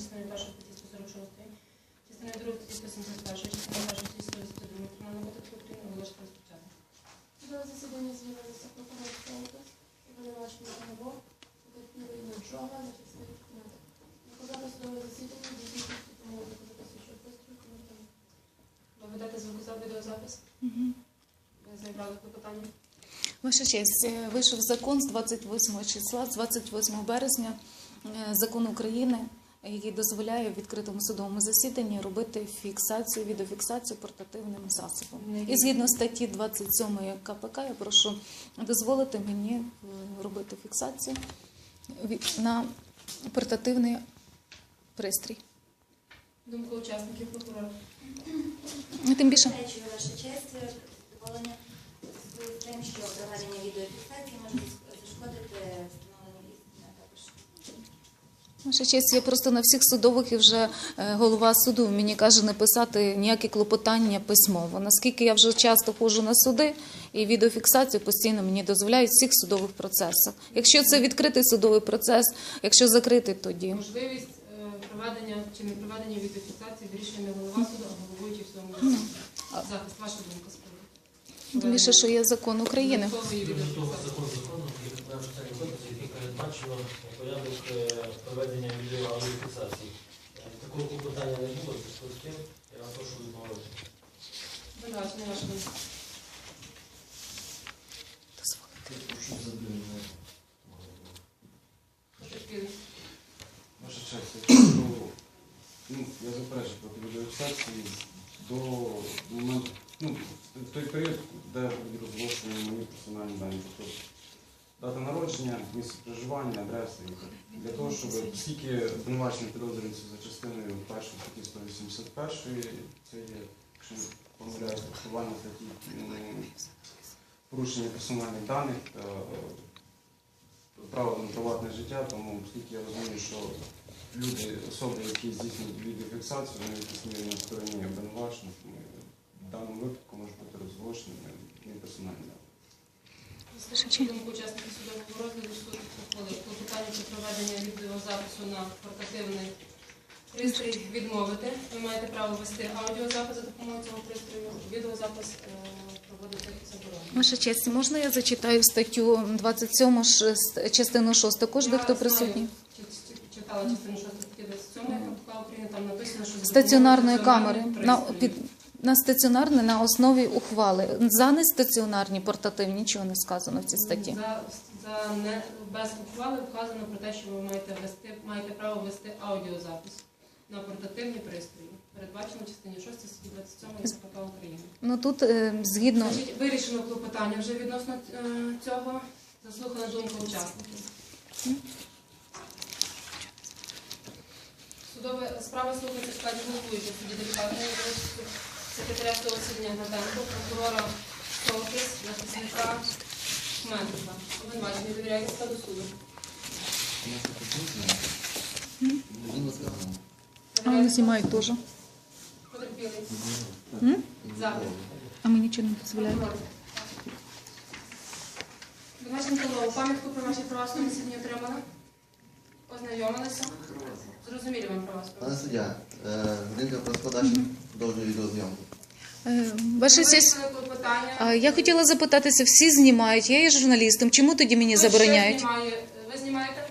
частиною 1 статті 146, частиною 2 статті 171, частиною 1 статті 182 Кримінального кодексу України оголошувати розпочати. Судове засідання з'явилися прокурор Солтес, обвинувачення Ганабо, потерпілий Ночова, захисник документа. Наказати судове засідання здійснити тому виконати слідчого пристрою коментарі. Ви ведете відеозапис? Ви заявляли клопотання? Ваша честь, е, вийшов закон з 28 числа, з 28 березня, е, закон України, який дозволяє в відкритому судовому засіданні робити фіксацію, відеофіксацію портативним засобом. І згідно статті 27 КПК, я прошу дозволити мені е, робити фіксацію на портативний пристрій. Думка учасників прокурора. Тим більше. Ваша честь, задоволення з тим, що проведення відеофіксації може зашкодити встановленню істини, а також Ваша честь, я просто на всіх судових і вже е, голова суду мені каже не писати ніякі клопотання письмово. Наскільки я вже часто ходжу на суди і відеофіксацію постійно мені дозволяють в всіх судових процесах. Якщо це відкритий судовий процес, якщо закритий, тоді Можливість е, проведення чи не проведення відеофіксації вирішує не голова суду, а головуючий в своєму засіданні. Захист, ваша думка з приводу. більше, що є закон України. Закон закону, є 15 статті кодексу, який передбачено порядок е, проведення відео аудіофіксації. Е, Такого клопотання не було, зв'язку з тим я вас прошу відмовити. Думка. Потерпілий. Ваша честь, якщо ну, я заперечую проти відеофіксації до моменту, ну, той період, де розголошені мої персональні дані, тобто дата народження, місце проживання, так. Для того, щоб оскільки обвинувачення підозрюється за частиною першої статті 181, це є, якщо не помиляюсь, фактування статті порушення персональних даних е, право на приватне життя, тому оскільки я розумію, що люди, особи, які здійснюють відеофіксацію, вони мірі на стороні обвинувачених, тому в даному випадку може бути розголошені не персональні дані. Учасників судового розгляду суд ухвалив клопотання про проведення відеозапису на портативний пристрій відмовити. Ви маєте право вести аудіозапис за допомогою цього пристрою. Відеозапис е, проводити заборонено. Ваша честь, можна я зачитаю статтю 27 шест- частину 6, кожен, Я хто знаю, присутній? чи- чи- Читала частину 6 статті 27 КПК України, там написано, що за стаціонарної камери на під на стаціонарне на основі ухвали. За нестаціонарні портативні нічого не сказано в цій статті. За, за не без ухвали вказано про те, що ви маєте вести, маєте право вести аудіозапис на портативні пристрої. Передбачено в частині 6 статті 27 КПК України. Ну тут е, згідно Значить, вирішено клопотання вже відносно е, цього. Заслухана думка учасників. Судове справа слухається в складі головуючого судді делікатної секретаря засідання Гнатенко, прокурора Солкис, захисника Хмельника. Обвинувачення довіряється складу суду. а вони знімають теж. Потерпілий. М? А ми нічого не дозволяємо. Обвинувачення Павлова, пам'ятку про ваші права судового засідання отримали? Ознайомилися? Зрозумілі вам права Пане суддя, е, годинка про складачу довжу відеозйомку. Е, Ваша а я хотіла запитатися, всі знімають, я є журналістом, чому тоді мені Хто ще забороняють? знімає? Ви знімаєте?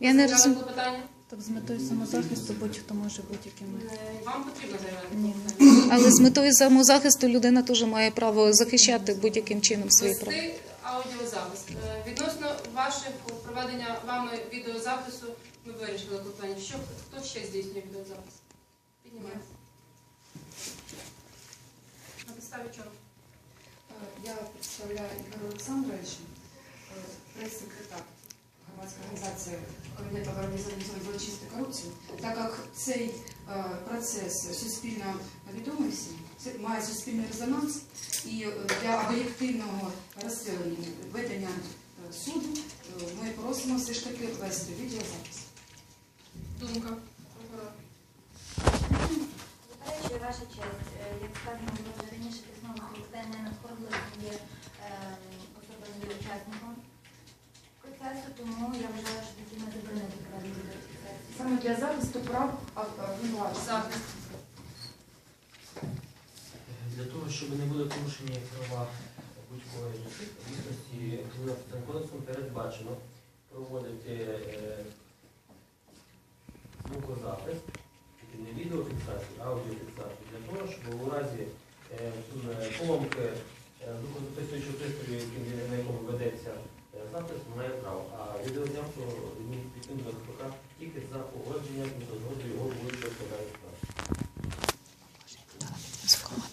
Я не розумію. клопотання? Так з метою самозахисту будь-хто може будь-яким. Е, Вам потрібно заявляти клопотання. Але з метою самозахисту людина теж має право захищати будь-яким чином свої права. Вести аудіозапис. Е, Відносно ваших проведення вами відеозапису ми вирішили клопотання. Що хто ще здійснює відеозапис? Піднімається. На підставі чого? Я представляю Ігор Олександрович, е, прес-секретар громадської організації Комітету боротьби з організованою злочинною. Так як цей е, процес суспільно відомий всім, має суспільний резонанс, і е, для об'єктивного розслідування ведення е, суду е, ми просимо все ж таки вести відеозапис. Думка. Прокурор. Заперечую, ваша честь, е, як сказано було вже раніше, письмово клопотання не надходило, що є е, не є учасником процесу, тому я вважаю, що доцільно заборонити проведення відеофіксації. для захисту прав. Захист. Для того, щоб не були порушені права будь-кої дійсності, кодексом передбачено проводити е, звукозапис, не відеофіксацію, а аудіофіксацію, того, щоб у разі е, м, поломки е, звукозаписуючого пристрою, на якому ведеться е, запис, має право. А відеозйомку відповідно до ПК тільки за погодженням і за згодою його вуличного складання справи.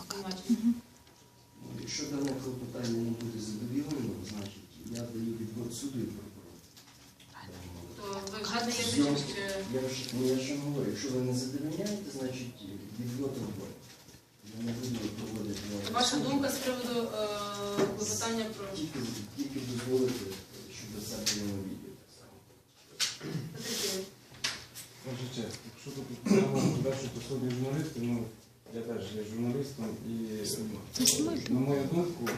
Обвинувачення. Ну, Якщо дане клопотання не буде задовільним, значить я даю відвод суду і прокурору. То чи... Я ж ну я ж говорю, якщо ви не задовільняєте, значить відвод відвод. Я не буду проводити вам Ваша думка з приводу е, клопотання про Тільки, тільки дозволити, щоб це було на відео. так само. потерпілих. Ваша якщо тут підтримуємо першу особі журналістів, ну я теж є журналістом і е, на мою думку,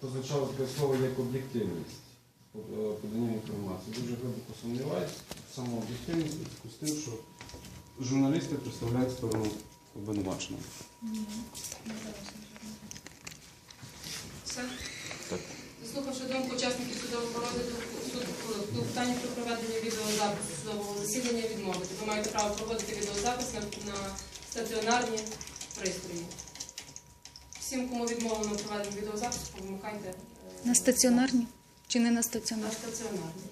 прозвучало таке слово як об'єктивність по- е, подання інформації. Дуже глибоко сумніваюся в самооб'єктивність з тим, що журналісти представляють сторону обвинуваченого. Все? Заслухавши думку учасників судового розгляду, суд у питанні про проведення відеозапису судового засідання відмовити. Ви маєте право проводити відеозапис на, на стаціонарні пристрої. Всім, кому відмовлено проведення відеозапису, помикайте. На стаціонарні чи не на На стаціонарні? стаціонарні.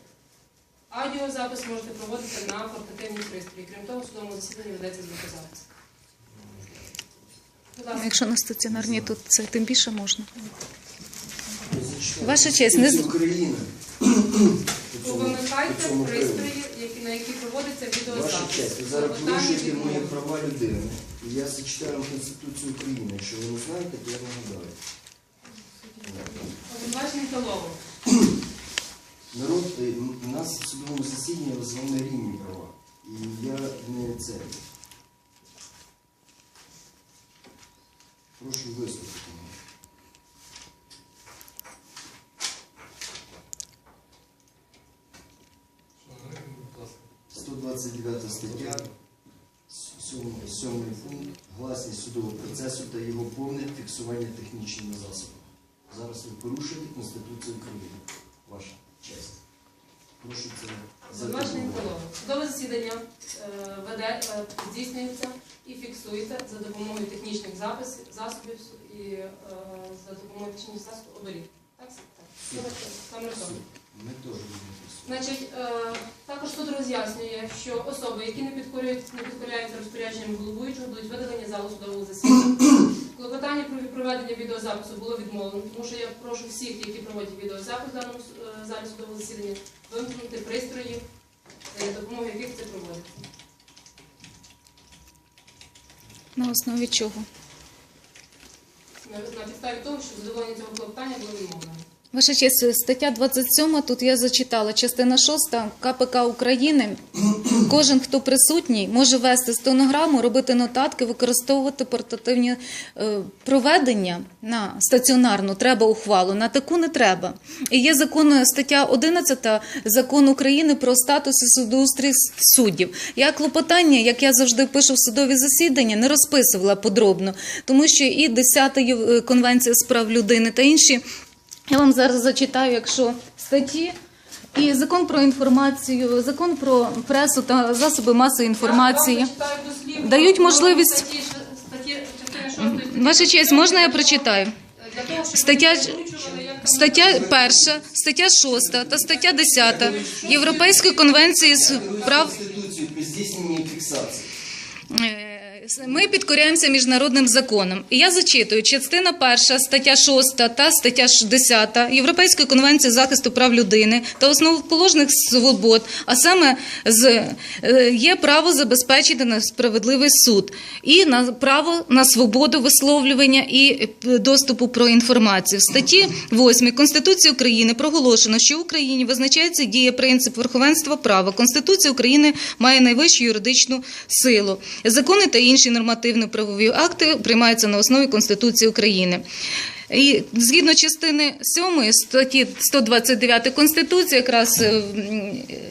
Аудіозапис можете проводити на портативні пристрої. Крім того, в судовому засіданні ведеться звукозапис. Ну. Якщо на стаціонарні, то це тим більше можна. Ваша честь, не з- України. Вимикайте пристрої, які, на які проводиться відеозапис. Ваша честь, ви зараз порушуєте мої права людини. І я зачитаю Конституцію України. Якщо ви не знаєте, то я нагадаю. Обвинувачений Талово. Народ, е, у нас в судовому засіданні з рівні права. І я не це. Прошу вислухати мене. 129 стаття, 7 пункт, гласність судового процесу та його повне фіксування технічними засобами. Зараз ви порушуєте Конституцію України. Ваша. Прошу це запитати. Судове засідання е, веде, е, здійснюється і фіксується за допомогою технічних записів, засобів і е, за допомогою технічних засобів оберіг. Так? Так. Ми теж. Значить, також суд роз'яснює, що особи, які не підкорюють, не підкоряються розпорядженням головуючого, будуть видалені залу судового засідання. Клопотання про проведення відеозапису було відмовлено, тому що я прошу всіх, які проводять відеозапис в даному е, залі судового засідання, вимкнути пристрої, за допомогою яких це проводиться. На основі чого? На підставі того, що задоволення цього клопотання було відмовлено. Ваша честь, стаття 27, тут я зачитала, частина 6 КПК України. Кожен, хто присутній, може вести стенограму, робити нотатки, використовувати портативні е, проведення на стаціонарну треба ухвалу, на таку не треба. І є закон, стаття 11 Закону України про статус і судоустрій суддів. Я клопотання, як я завжди пишу в судові засідання, не розписувала подробно, тому що і 10 Єв- Конвенція з прав людини та інші я вам зараз зачитаю, якщо статті. І закон про інформацію, закон про пресу та засоби масової інформації. Дають можливість- статті, статті, частини 6 Ваша честь, можна я прочитаю? Стаття- Стаття перша, стаття 6 та стаття 10 Європейської конвенції з прав здійсненні фіксації. Ми підкоряємося міжнародним законам. І я зачитую частина перша, стаття 6 та стаття 10 Європейської конвенції захисту прав людини та основоположних свобод, а саме з е, є право забезпечити на справедливий суд і на право на свободу висловлювання і е, доступу про інформацію. В статті 8 Конституції України проголошено, що в Україні визначається діє принцип верховенства права. Конституція України має найвищу юридичну силу. Закони та інші нормативно-правові акти приймаються на основі Конституції України. І згідно частини 7 статті 129 Конституції, якраз е,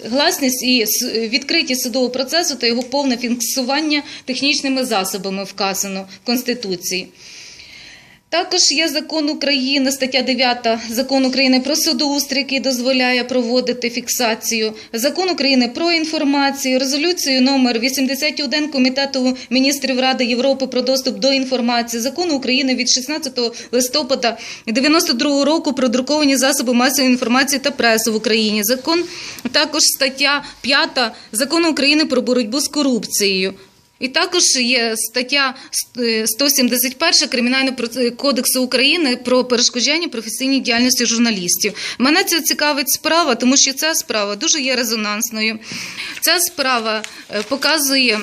гласність і відкритість судового процесу та його повне фіксування технічними засобами вказано в Конституції. Також є закон України, стаття 9 закон України про судоустрій, який дозволяє проводити фіксацію. Закон України про інформацію, резолюцію номер 81 Комітету міністрів Ради Європи про доступ до інформації, закон України від 16 листопада 92 року про друковані засоби масової інформації та пресу в Україні. Закон також стаття 5 закону України про боротьбу з корупцією. І також є стаття е, 171 Кримінального кодексу України про перешкоджання професійній діяльності журналістів. Мене це цікавить справа, тому що ця справа дуже є резонансною. Ця справа е, показує.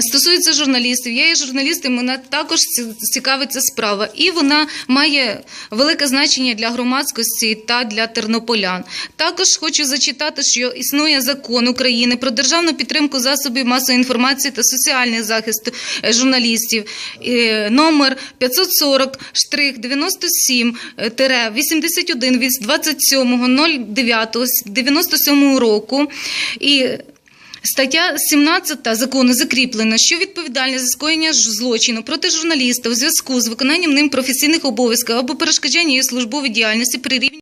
Стосується журналістів, я є журналістом, мене також ці- цікавить ця справа, і вона має велике значення для громадськості та для тернополян. Також хочу зачитати, що існує закон України про державну підтримку засобів масової інформації та соціальний захист е, журналістів, е, номер 540 штрих 97 тире 81 від 27.09.97 року. І Стаття 17 закону закріплена, що відповідальність за скоєння злочину проти журналіста у зв'язку з виконанням ним професійних обов'язків або перешкоджання її службової діяльності при рівні